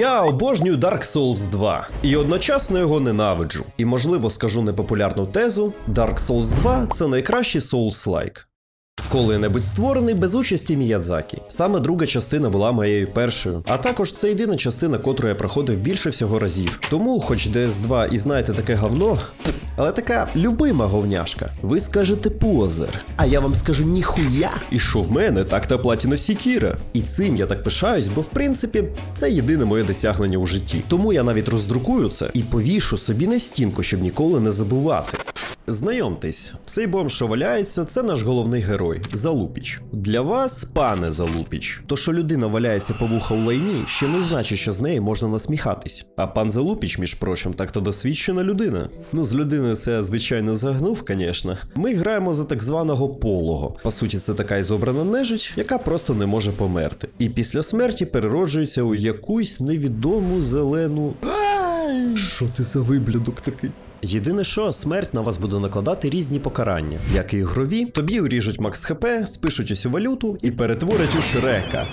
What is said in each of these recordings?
Я обожнюю Dark Souls 2 і одночасно його ненавиджу. І можливо скажу непопулярну тезу: Dark Souls 2 це найкращий Souls-like. Коли-небудь створений без участі Міядзакі. Саме друга частина була моєю першою. А також це єдина частина, котру я проходив більше всього разів. Тому, хоч DS2 і знаєте таке говно, але така любима говняшка. Ви скажете позер, а я вам скажу ніхуя. І що в мене так та платіна Сікіра. І цим я так пишаюсь, бо в принципі це єдине моє досягнення у житті. Тому я навіть роздрукую це і повішу собі на стінку, щоб ніколи не забувати. Знайомтесь, цей бомж, що валяється, це наш головний герой Залупіч. Для вас, пане Залупіч, то що людина валяється по вуха у лайні, ще не значить, що з неї можна насміхатись. А пан Залупіч, між прочим, так то досвідчена людина. Ну, з людиною це звичайно загнув, звісно. Ми граємо за так званого полого. По суті, це така ізобрана нежить, яка просто не може померти. І після смерті перероджується у якусь невідому зелену. Що ти за виблядок такий? Єдине, що смерть на вас буде накладати різні покарання, як і ігрові, тобі уріжуть макс хп, спишуть усю валюту і перетворять у шрека.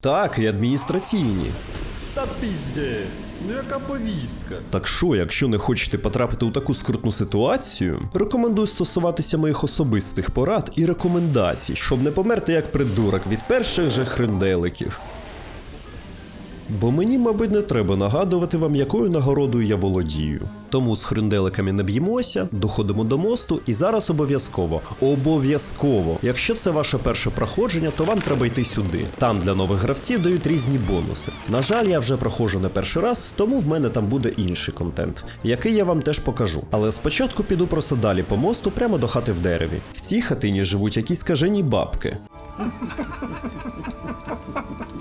Так, і адміністраційні. Та піздець, ну яка повістка. Так що, якщо не хочете потрапити у таку скрутну ситуацію, рекомендую стосуватися моїх особистих порад і рекомендацій, щоб не померти як придурок від перших же хренделиків. Бо мені, мабуть, не треба нагадувати вам, якою нагородою я володію. Тому з хрюнделиками не б'ємося, доходимо до мосту, і зараз обов'язково, обов'язково, якщо це ваше перше проходження, то вам треба йти сюди. Там для нових гравців дають різні бонуси. На жаль, я вже проходжу не перший раз, тому в мене там буде інший контент, який я вам теж покажу. Але спочатку піду просто далі по мосту, прямо до хати в дереві. В цій хатині живуть якісь скажені бабки.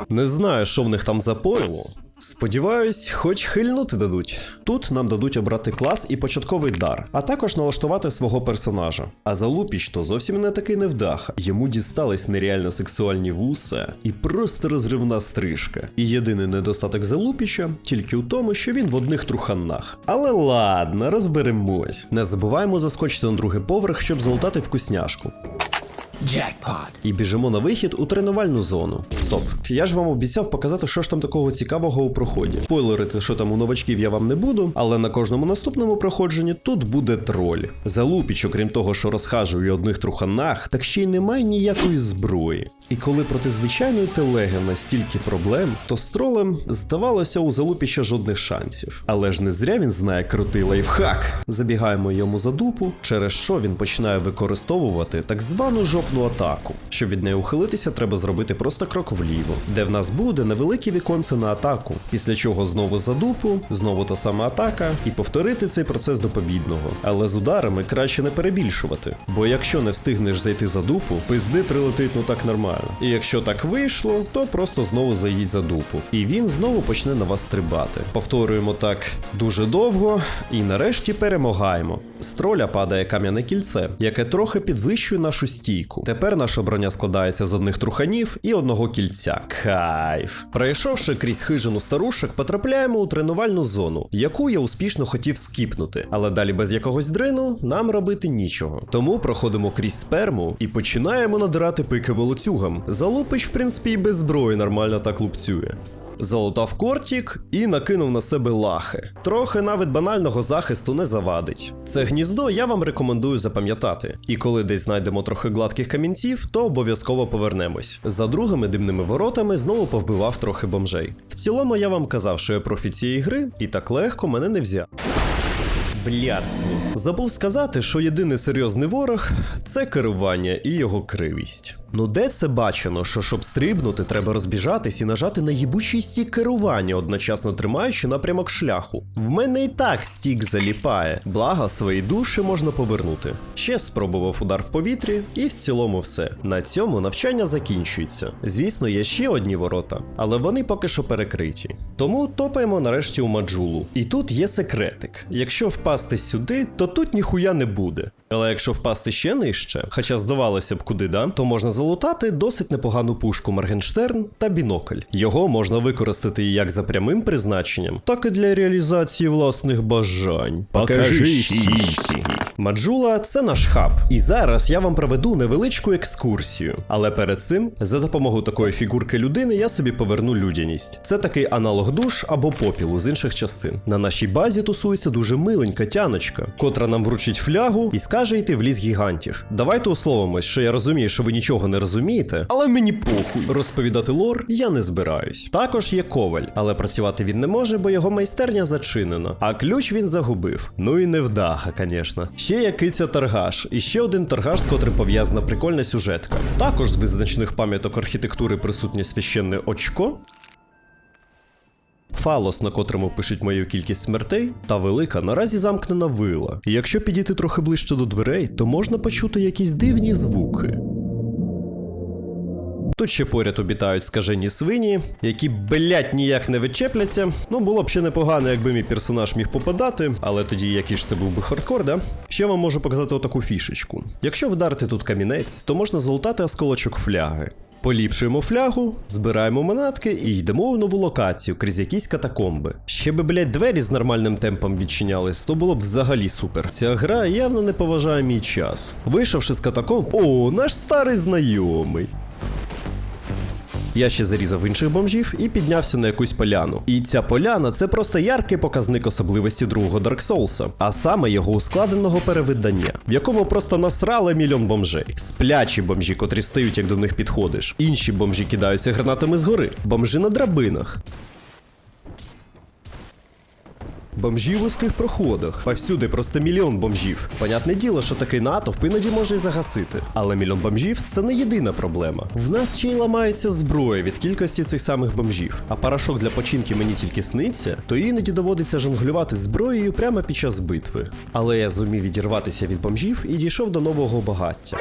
Не знаю, що в них там за пойло. Сподіваюсь, хоч хильнути дадуть. Тут нам дадуть обрати клас і початковий дар, а також налаштувати свого персонажа. А залупіч то зовсім не такий невдаха. Йому дістались нереально сексуальні вуса і просто розривна стрижка. І єдиний недостаток залупіча тільки у тому, що він в одних труханах. Але ладно, розберемось. Не забуваємо заскочити на другий поверх, щоб залутати вкусняшку. Jackpot. І біжимо на вихід у тренувальну зону. Стоп. Я ж вам обіцяв показати, що ж там такого цікавого у проході. Спойлерити, що там у новачків я вам не буду, але на кожному наступному проходженні тут буде троль. Залупіч, окрім того, що розхажує одних труханах, так ще й немає ніякої зброї. І коли проти звичайної телеги настільки проблем, то з тролем здавалося у залупіча жодних шансів. Але ж не зря він знає крутий лайфхак. Забігаємо йому за дупу, через що він починає використовувати так звану жопну атаку. Щоб від неї ухилитися, треба зробити просто крок вліво, де в нас буде невелике віконце на атаку, після чого знову за дупу, знову та сама атака, і повторити цей процес до побідного. Але з ударами краще не перебільшувати. Бо якщо не встигнеш зайти за дупу, пизди прилетить ну так нормально. І якщо так вийшло, то просто знову заїдь за дупу. І він знову почне на вас стрибати. Повторюємо так дуже довго, і нарешті перемагаємо. З троля падає кам'яне кільце, яке трохи підвищує нашу стійку. Тепер наша броня складається з одних труханів і одного кільця. Кайф. Пройшовши крізь хижину старушек, потрапляємо у тренувальну зону, яку я успішно хотів скіпнути. Але далі без якогось дрину нам робити нічого. Тому проходимо крізь сперму і починаємо надирати пики волоцюгам. Залупич, в принципі, і без зброї нормально так лупцює. Залутав кортік і накинув на себе лахи. Трохи навіть банального захисту не завадить. Це гніздо я вам рекомендую запам'ятати. І коли десь знайдемо трохи гладких камінців, то обов'язково повернемось. За другими димними воротами знову повбивав трохи бомжей. В цілому я вам казав, що я профі цієї гри, і так легко мене не взяв. Блядство. Забув сказати, що єдиний серйозний ворог це керування і його кривість. Ну де це бачено, що щоб стрибнути, треба розбіжатись і нажати на їбучий стік керування, одночасно тримаючи напрямок шляху. В мене і так стік заліпає, благо свої душі можна повернути. Ще спробував удар в повітрі, і в цілому все. На цьому навчання закінчується. Звісно, є ще одні ворота, але вони поки що перекриті. Тому топаємо нарешті у маджулу. І тут є секретик. Якщо впасти сюди, то тут ніхуя не буде. Але якщо впасти ще нижче, хоча здавалося б куди, да, то можна залишити залутати досить непогану пушку Моргенштерн та бінокль. Його можна використати як за прямим призначенням, так і для реалізації власних бажань. Покажи сіськи. Маджула це наш хаб. І зараз я вам проведу невеличку екскурсію. Але перед цим, за допомогою такої фігурки людини, я собі поверну людяність. Це такий аналог душ або попілу з інших частин. На нашій базі тусується дуже миленька тяночка, котра нам вручить флягу і скаже йти в ліс гігантів. Давайте условимось, що я розумію, що ви нічого не розумієте, але мені похуй. Розповідати лор я не збираюсь. Також є коваль, але працювати він не може, бо його майстерня зачинена. А ключ він загубив. Ну і невдаха, звісно. Ще є киця торгаш, і ще один торгаш, з котрим пов'язана прикольна сюжетка. Також з визначних пам'яток архітектури присутнє священне очко. Фалос, на котрому пишуть мою кількість смертей, та велика наразі замкнена вила. І якщо підійти трохи ближче до дверей, то можна почути якісь дивні звуки. Тут ще поряд обітають скажені свині, які, блять, ніяк не відчепляться. Ну, було б ще непогано, якби мій персонаж міг попадати, але тоді який ж це був би хардкор, да? Ще вам можу показати отаку фішечку. Якщо вдарити тут камінець, то можна залутати осколочок фляги. Поліпшуємо флягу, збираємо монатки і йдемо в нову локацію крізь якісь катакомби. Ще би, блять, двері з нормальним темпом відчинялись, то було б взагалі супер. Ця гра явно не поважає мій час. Вийшовши з катакомб, о, наш старий знайомий. Я ще зарізав інших бомжів і піднявся на якусь поляну. І ця поляна це просто яркий показник особливості другого Dark Souls, а саме його ускладеного перевидання, в якому просто насрали мільйон бомжей. Сплячі бомжі, котрі встають, як до них підходиш. Інші бомжі кидаються гранатами згори, бомжі на драбинах. Бомжі в узких проходах. Повсюди просто мільйон бомжів. Понятне діло, що такий натовп іноді може і загасити. Але мільйон бомжів це не єдина проблема. В нас ще й ламається зброя від кількості цих самих бомжів. А порошок для починки мені тільки сниться, то іноді доводиться жонглювати зброєю прямо під час битви. Але я зумів відірватися від бомжів і дійшов до нового багаття.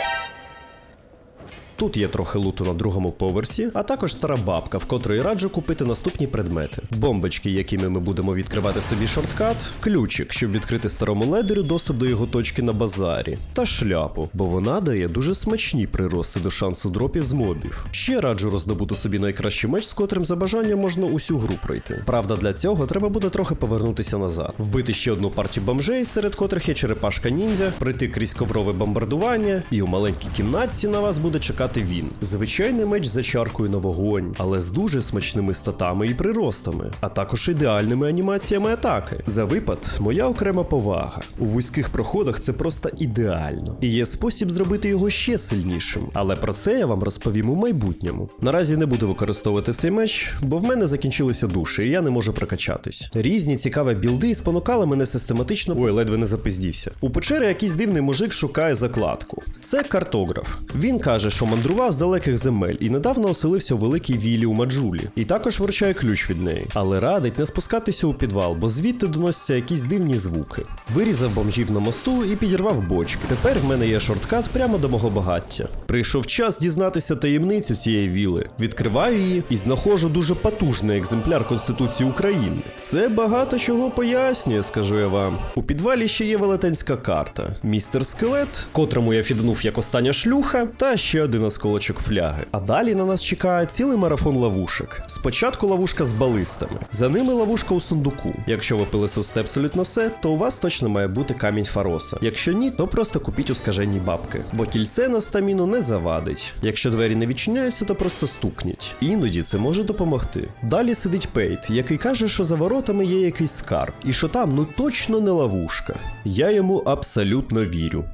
Тут є трохи луту на другому поверсі, а також стара бабка, в котрої раджу купити наступні предмети: бомбочки, якими ми будемо відкривати собі шорткат, ключик, щоб відкрити старому ледерю доступ до його точки на базарі, та шляпу, бо вона дає дуже смачні прирости до шансу дропів з мобів. Ще раджу роздобути собі найкращий меч, з котрим за бажанням можна усю гру пройти. Правда, для цього треба буде трохи повернутися назад, вбити ще одну партію бомжей, серед котрих є черепашка ніндзя, пройти крізь коврове бомбардування, і у маленькій кімнатці на вас буде чекати він. Звичайний меч за чаркою на вогонь, але з дуже смачними статами і приростами, а також ідеальними анімаціями атаки. За випад, моя окрема повага. У вузьких проходах це просто ідеально. І є спосіб зробити його ще сильнішим. Але про це я вам розповім у майбутньому. Наразі не буду використовувати цей меч, бо в мене закінчилися душі, і я не можу прокачатись. Різні цікаві білди спонукали мене систематично. Ой, ледве не запиздівся. У печері якийсь дивний мужик шукає закладку. Це картограф. Він каже, що мандрував з далеких земель і недавно оселився у великій віллі у Маджулі. І також вручає ключ від неї. Але радить не спускатися у підвал, бо звідти доносяться якісь дивні звуки. Вирізав бомжів на мосту і підірвав бочки. Тепер в мене є шорткат прямо до мого багаття. Прийшов час дізнатися таємницю цієї віли. Відкриваю її і знаходжу дуже потужний екземпляр Конституції України. Це багато чого пояснює, скажу я вам. У підвалі ще є велетенська карта. Містер Скелет, котрому я фіданув як остання шлюха, та ще один осколочок фляги. А далі на нас чекає цілий марафон ловушок. Спочатку ловушка з балистами, за ними ловушка у сундуку. Якщо ви пилисосте абсолютно все, то у вас точно має бути камінь Фароса. Якщо ні, то просто купіть у скаженій бабки, бо кільце на стаміну не завадить. Якщо двері не відчиняються, то просто стукніть. Іноді це може допомогти. Далі сидить Пейт, який каже, що за воротами є якийсь скарб, і що там ну точно не ловушка. Я йому абсолютно вірю.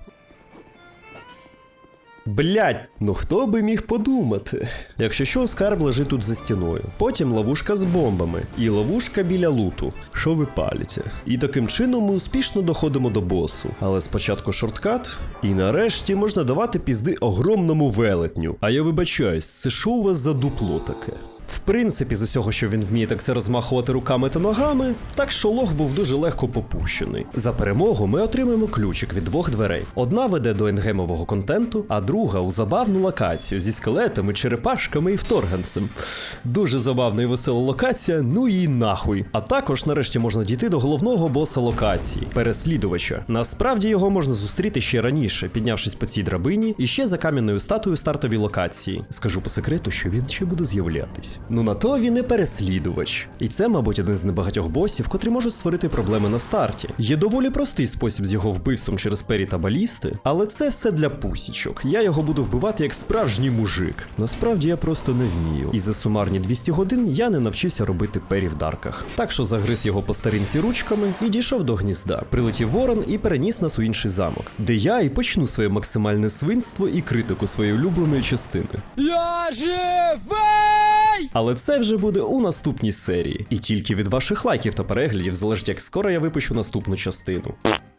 Блять, ну хто би міг подумати? Якщо що, скарб лежить тут за стіною. Потім ловушка з бомбами і ловушка біля луту. Що ви паліте? І таким чином ми успішно доходимо до босу. Але спочатку шорткат, і нарешті можна давати пізди огромному велетню. А я вибачаюсь, це що у вас за дупло таке? В принципі, з усього, що він вміє так це розмахувати руками та ногами, так що лох був дуже легко попущений. За перемогу ми отримаємо ключик від двох дверей. Одна веде до ендгемового контенту, а друга у забавну локацію зі скелетами, черепашками і вторганцем. Дуже забавна і весела локація, ну і нахуй. А також нарешті можна дійти до головного боса локації переслідувача. Насправді його можна зустріти ще раніше, піднявшись по цій драбині і ще за кам'яною статуєю стартовій локації. Скажу по секрету, що він ще буде з'являтись. Ну на то він і переслідувач. І це, мабуть, один з небагатьох босів, котрі можуть створити проблеми на старті. Є доволі простий спосіб з його вбивством через пері та балісти, але це все для пусічок. Я його буду вбивати як справжній мужик. Насправді я просто не вмію. І за сумарні 200 годин я не навчився робити пері в дарках. Так що загриз його по старинці ручками і дійшов до гнізда. Прилетів ворон і переніс нас у інший замок, де я і почну своє максимальне свинство і критику своєї улюбленої частини. Я живий! Але це вже буде у наступній серії. І тільки від ваших лайків та переглядів залежить, як скоро я випущу наступну частину.